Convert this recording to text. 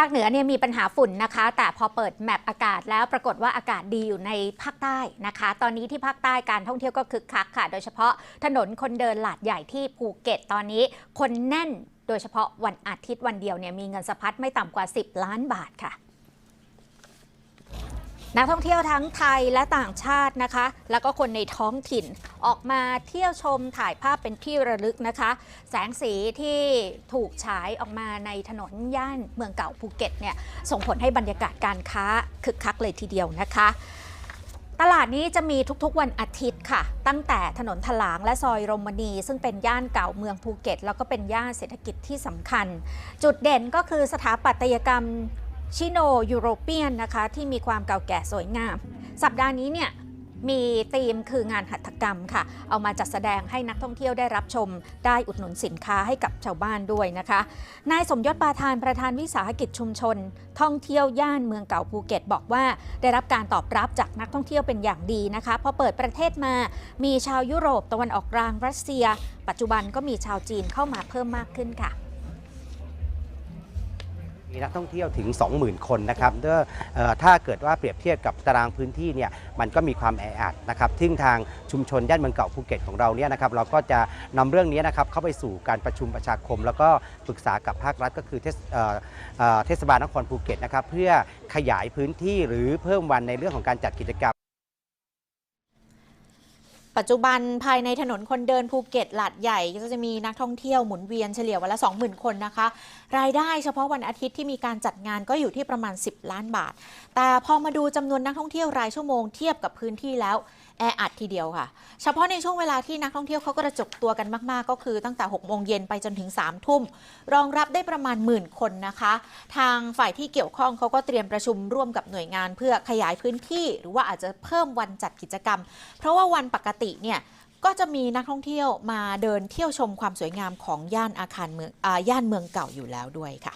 าคเหนือเนี่ยมีปัญหาฝุ่นนะคะ แต่พอเปิดแมปอากาศแล้วปรากฏว่าอากาศดีอยู่ในภาคใต้นะคะ ตอนนี้ที่ภาคใต้การท่องเที่ยวก็คึกคักค่ะ โดยเฉพาะถนนคนเดินหลาดใหญ่ที่ภูเก็ตตอนนี้ คนแน่นโดยเฉพาะวันอาทิตย์วันเดียวเนี่ยมีเงินสะพัดไม่ต่ำกว่า 10 ล้านบาทค่ะ นักท่องเที่ยวทั้งไทยและต่างชาตินะคะ แล้วก็คนในท้องถิ่นออกมาเที่ยวชมถ่ายภาพเป็นที่ระลึกนะคะ แสงสีที่ถูกฉายออกมาในถนนย่านเมืองเก่าภูเก็ตเนี่ยส่งผลให้บรรยากาศการค้าคึกคักเลยทีเดียวนะคะตลาดนี้จะมีทุกๆวันอาทิตย์ค่ะ ตั้งแต่ถนนถลางและซอยรมณี ซึ่งเป็นย่านเก่าเมืองภูเก็ต แล้วก็เป็นย่านเศรษฐกิจที่สำคัญ จุดเด่นก็คือสถาปัตยกรรม ชิโนยูโรเปียนนะคะที่มีความเก่าแก่สวยงาม สัปดาห์นี้เนี่ยมีธีมคืองานหัตถกรรมค่ะ เอามาจัดแสดงให้นักท่องเที่ยวได้รับชม ได้อุดหนุนสินค้าให้กับชาวบ้านด้วยนะคะ นายสมยศปาทานประธานวิสาหกิจชุมชน ท่องเที่ยวย่านเมืองเก่าภูเก็ต บอกว่า ได้รับการตอบรับจากนักท่องเที่ยวเป็นอย่างดีนะคะพอเปิดประเทศมา มีชาวยุโรปตะวันออกกลางรัสเซีย ปัจจุบันก็มีชาวจีนเข้ามาเพิ่มมากขึ้นค่ะ มีนักท่องเที่ยวถึง 20,000 คนนะครับเด้อถ้าเกิดว่าเปรียบเทียบกับตารางพื้นที่เนี่ยมันก็มีความแออัดนะครับซึ่งทางชุมชนย่านเมืองเก่าภูเก็ตของเราเนี่ยนะครับเราก็จะนำเรื่องนี้นะครับเข้าไปสู่การประชุมประชาคม แล้วก็ปรึกษากับภาครัฐก็คือเทศเอ่อเอ่อเทศบาลนครภูเก็ตนะครับเพื่อขยายพื้นที่หรือเพิ่มวันในเรื่องของการจัดกิจกรรม ปัจจุบันภายในถนนคนเดินภูเก็ตหลาดใหญ่ก็จะมีนักท่องเที่ยวหมุนเวียนเฉลี่ยวันละ 20,000 คนนะคะ รายได้เฉพาะวันอาทิตย์ที่มีการจัดงานก็อยู่ที่ประมาณ 10 ล้านบาท แต่พอมาดูจำนวนนักท่องเที่ยวรายชั่วโมงเทียบกับพื้นที่แล้วแออัดทีเดียวค่ะ เฉพาะในช่วงเวลาที่นักท่องเที่ยวเขากระจกตัวกันมากๆ ก็คือตั้งแต่ 6 โมงเย็นไปจนถึง 3 ทุ่ม รองรับได้ประมาณหมื่นคนนะคะ ทางฝ่ายที่เกี่ยวข้องเขาก็เตรียมประชุมร่วมกับหน่วยงาน เพื่อขยายพื้นที่ หรือว่าอาจจะเพิ่มวันจัดกิจกรรม เพราะว่าวันปกติเนี่ยก็จะมีนักท่องเที่ยวมาเดินเที่ยวชมความสวยงามของย่านอาคารเมืองอย่านเมืองเก่าอยู่แล้วด้วยค่ะ